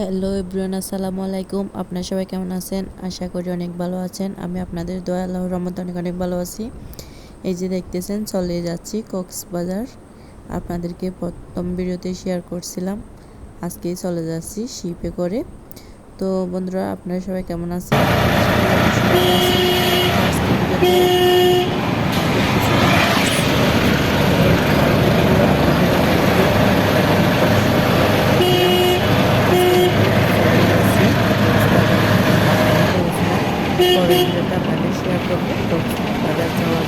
Hello everyone, আসসালামু আলাইকুম। আপনার সবাই কেমন আছেন? আশা করি অনেক ভালো আছেন। আমি আপনাদের দয়া, আল্লাহর রহমত অনেক অনেক ভালো আছি। এই যে দেখতেছেন, চলে যাচ্ছি কক্সবাজার। আপনাদেরকে প্রথম ভিডিওতে শেয়ার করছিলাম। আজকেই চলে যাচ্ছি শিপে করে। তো বন্ধুরা, আপনারা সবাই কেমন আছেন আজকে ভিডিওতে পরের ভিডিওটা আপনাদের শেয়ার করব কক্সবাজার যাওয়ার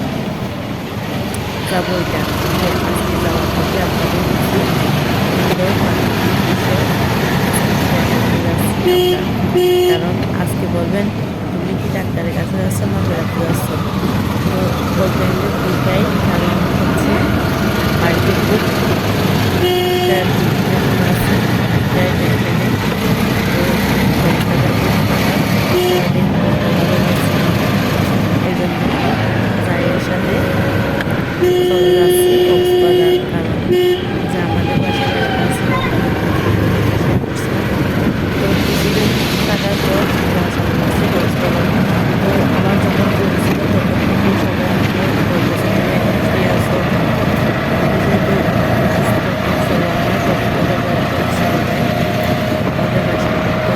যাব এটা আজকে যাওয়ার। কারণ আজকে বলবেন, তুমি কি ডাক্তারের কাছে যাচ্ছ না বেড়াতে যাচ্ছ তো বলবেন যে, দুইটাই কারণ হচ্ছে বাড়িতে খুব একটা দুর্ঘটনা আছে যাই দেখবেন তো কক্সবাজার সারাদিন এই জন্য জায়ের সাথে চলে যাচ্ছি কক্সবাজার কারণ যে আমাদের বাসায় বেড়াতে আসছিল তো কিছুদিন থাকার পর বাসা যাচ্ছি কক্সবাজার তো আমার যখন বলছিল তখন থেকেই সবাই আমাকে বলতেছে তুমি এখন ফ্রি আসো যেহেতু অসুস্থ চলো আমরা কক্সবাজার বেড়াতে ইচ্ছা হবে আমাদের বাসায় তো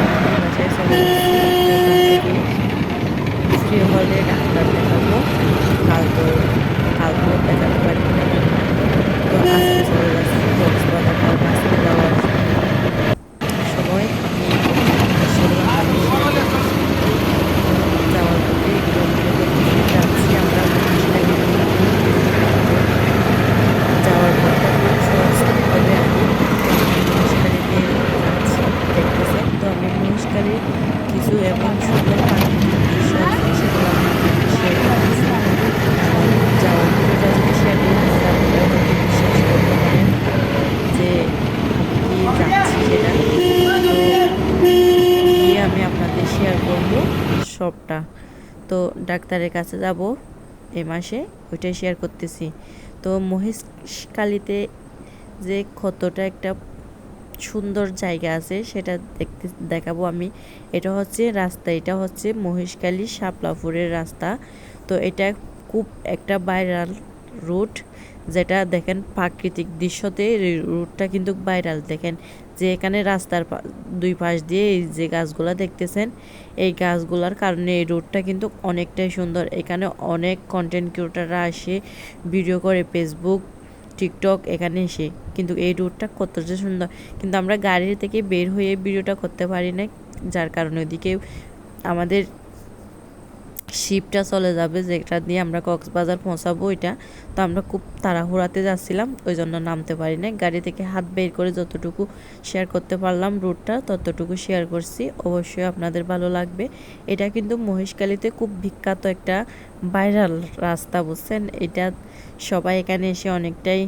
আমাদের বাসায় চলে যাচ্ছি ফ্রি হলে ডাক্তার দেখাবো। কালকে কালকে দেখাতে পারি। তো আজকে চলে যাচ্ছি কক্সবাজার কাল আজকে যাওয়ার সময় আমি সেগুলো আমি share করতেছি। যাওয়ার পথে এগুলো ভিডিও করতেছি যাচ্ছি আমরা মহিষকালী যাওয়ার পথটা খুব সহজভাবে আমি মহিষকালীতে যাচ্ছি দেখতেছেন তো আমি মহিষকালীর কিছু এমন সুন্দর প্রাকৃতিক দৃশ্য আছে সেগুলো আমি শেয়ার করতেছি যাওয়ার পথে জাস্ট শেয়ার করতেছি আপনারা হয়তো বিশ্বাস করতে পারেন যে আমি কি যাচ্ছি সেটা তো গিয়ে আমি আপনাদের শেয়ার করব সবটা তো ডাক্তারের কাছে যাব এই মাসে, ওইটাই শেয়ার করতেছি। তো মহেশকালীতে যে কতটা একটা সুন্দর জায়গা আছে, সেটা দেখতে, দেখাবো আমি। এটা হচ্ছে রাস্তা, এটা হচ্ছে মহেশখালী শাপলাপুরের রাস্তা। তো এটা খুব একটা ভাইরাল রুট যেটা দেখেন প্রাকৃতিক দৃশ্যতে রুটটা কিন্তু ভাইরাল দেখেন যে এখানে রাস্তার দুই পাশ দিয়ে এই যে গাছগুলা দেখতেছেন, এই গাছগুলার কারণে এই রুটটা কিন্তু অনেকটাই সুন্দর। এখানে অনেক কন্টেন্ট ক্রিয়েটাররা আসে ভিডিও করে ফেসবুক টিকটক এখানে এসে। কিন্তু এই রুটটা কতটা সুন্দর। কিন্তু আমরা গাড়ি থেকে বের হয়ে ভিডিওটা করতে পারি না যার কারণে ওদিকে আমাদের শিপটা চলে যাবে, যেটা দিয়ে আমরা কক্সবাজার পৌঁছাবো ওইটা। তো আমরা খুব তাড়াহুড়াতে যাচ্ছিলাম, ওই জন্য নামতে পারি না গাড়ি থেকে হাত বের করে যতটুকু শেয়ার করতে পারলাম রুটটা ততটুকু শেয়ার করছি। অবশ্যই আপনাদের ভালো লাগবে। এটা কিন্তু মহেশখালীতে খুব বিখ্যাত একটা ভাইরাল রাস্তা, বুঝছেন? এটা সবাই এখানে এসে অনেকটাই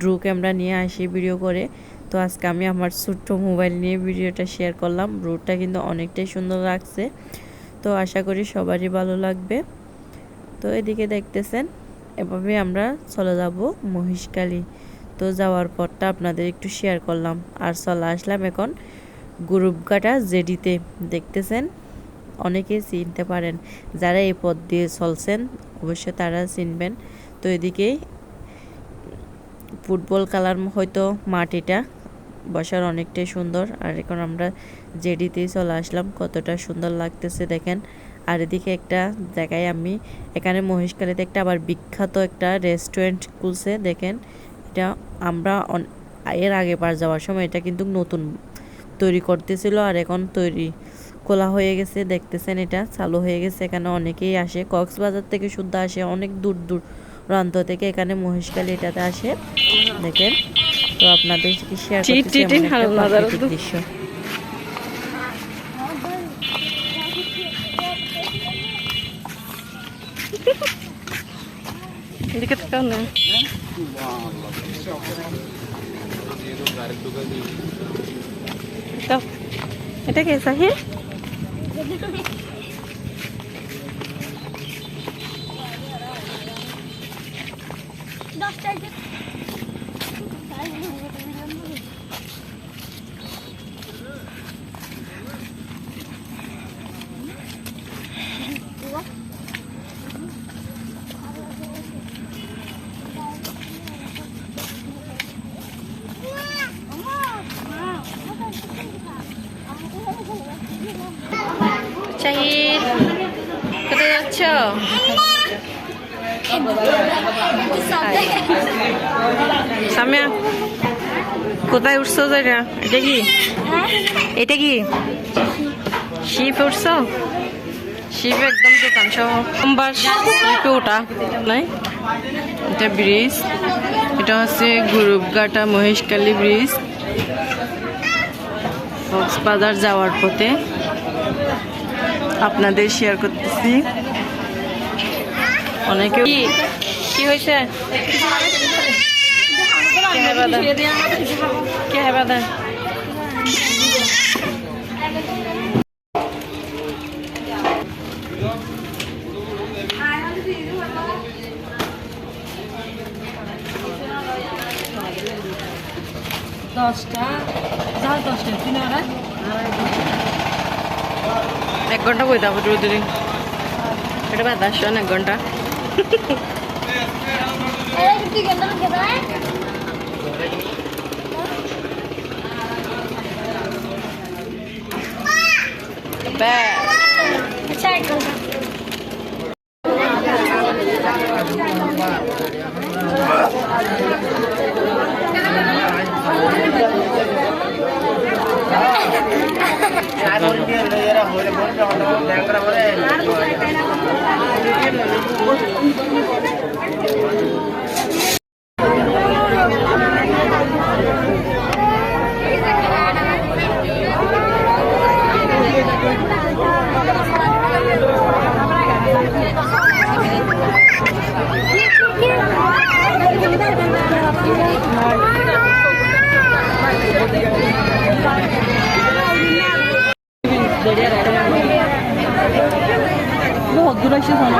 ড্রু ক্যামেরা নিয়ে আসি ভিডিও করে। তো আজকে আমি আমার ছোট্ট মোবাইল নিয়ে ভিডিওটা শেয়ার করলাম। রুটটা কিন্তু অনেকটাই সুন্দর লাগছে। তো আশা করি সবারই ভালো লাগবে। তো এদিকে দেখতেছেন, এভাবে আমরা চলে যাব মহিষকালী তো যাওয়ার পরটা আপনাদের একটু শেয়ার করলাম। আর চলে আসলাম এখন গ্রুপঘাটা জেডিতে। দেখতেছেন, অনেকেই চিনতে পারেন, যারা এই পথ দিয়ে চলছেন অবশ্যই তারা চিনবেন। তো এদিকেই ফুটবল কালার হয়তো মাঠ এটা। বসার অনেকটাই সুন্দর। আর এখন আমরা জেডিতেই চলে আসলাম। কতটা সুন্দর লাগতেছে দেখেন। আর এদিকে একটা জায়গায় আমি, এখানে মহেশখালীতে একটা আবার বিখ্যাত একটা রেস্টুরেন্ট খুলছে দেখেন। এটা আমরা এর আগে বার যাওয়ার সময় এটা কিন্তু নতুন তৈরি করতেছিল আর এখন তৈরি খোলা হয়ে গেছে। দেখতেছেন এটা, চালু হয়ে গেছে। এখানে অনেকেই আসে। কক্সবাজার থেকে শুদ্ধ আসে, অনেক দূর দূর প্রান্ত থেকে এখানে মহেশখালী এটাতে আসে। দেখেন। তো আপনাদের শেয়ার করতেছি। দৃশ্য। এদিকে তাকাও না। এটা কে দশটায় 자이 그렇죠. সামিয়া, কোথায় উঠছো যেটা এটা কি? এটা কি? শিপ উঠছো? শিপ একদম দোকান সোমবার শিপে ওঠা নাই। এটা ব্রিজ। এটা হচ্ছে গুরুপঘাটা মহেশকালী ব্রিজ। কক্সবাজার যাওয়ার পথে আপনাদের শেয়ার করতেছি। অনেকে কি হয়েছে? কে হে বাদা কে হে বাদা দশটা। যা দশটা, তিন এক ঘণ্টা বইতে হবে রোদ্রে এটা বাদ এক ঘণ্টা। bad. বহুত দূর